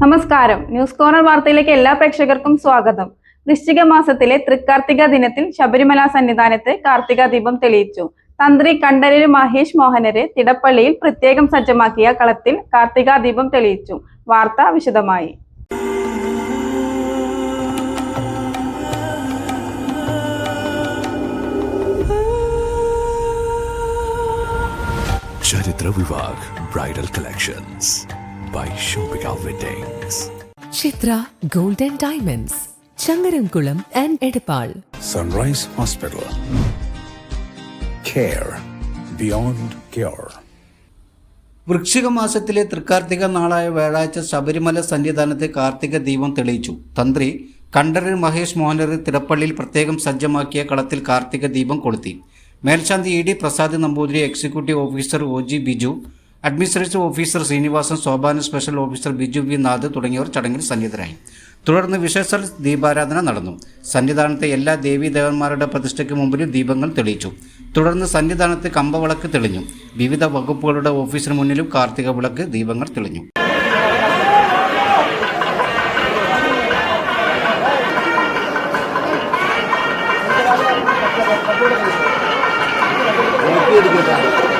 നമസ്കാരം. News corner വാർത്തയിലേക്ക് എല്ലാ പ്രേക്ഷകർക്കും സ്വാഗതം. വൃശ്ചിക മാസത്തിലെ തൃക്കാർത്തിക ദിനത്തിൽ ശബരിമല സന്നിധാനത്ത് കാർത്തിക ദീപം തെളിയിച്ചു. തന്ത്രി കണ്ഠരര് മഹേഷ് മോഹനര് തിടപ്പള്ളിയിൽ പ്രത്യേകം സജ്ജമാക്കിയ കളത്തിൽ കാർത്തിക ദീപം തെളിയിച്ചു. വാർത്ത വിശദമായി. Charithra Vivah bridal collections. By Shopika Weddings. Chitra gold and diamonds Changaramkulam and Edappal Sunrise Hospital. Care beyond cure. വൃശ്ചിക മാസത്തിലെ തൃക്കാർത്തിക നാളായ വ്യാഴാഴ്ച ശബരിമല സന്നിധാനത്ത് കാർത്തിക ദീപം തെളിയിച്ചു തന്ത്രി കണ്ഠരർ മഹേഷ് മോഹനർ തിടപ്പള്ളിയിൽ പ്രത്യേകം സജ്ജമാക്കിയ കളത്തിൽ കാർത്തിക ദീപം കൊളുത്തി മേൽശാന്തി E D Prasad Namboothiri executive officer O G Biju administrative officer Srinivasan Sobhana special officer Biju V Nath തുടങ്ങിയവർ ചടങ്ങിൽ സന്നിഹിതരായി. തുടർന്ന് വിശേഷ ദീപാരാധന നടന്നു. സന്നിധാനത്തെ എല്ലാ ദേവീദേവന്മാരുടെ പ്രതിഷ്ഠയ്ക്ക് മുമ്പിൽ ദീപങ്ങൾ തെളിയിച്ചു. തുടർന്ന് സന്നിധാനത്ത് കമ്പവിളക്ക് തെളിഞ്ഞു. വിവിധ വകുപ്പുകളുടെ ഓഫീസിന് മുന്നിലും കാർത്തിക വിളക്ക് ദീപങ്ങൾ തെളിഞ്ഞു. അവിടെ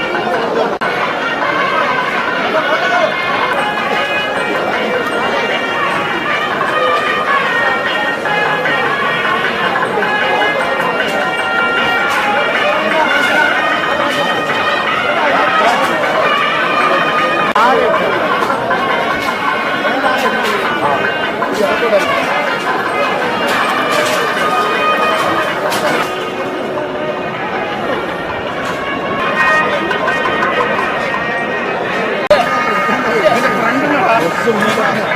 resolvido.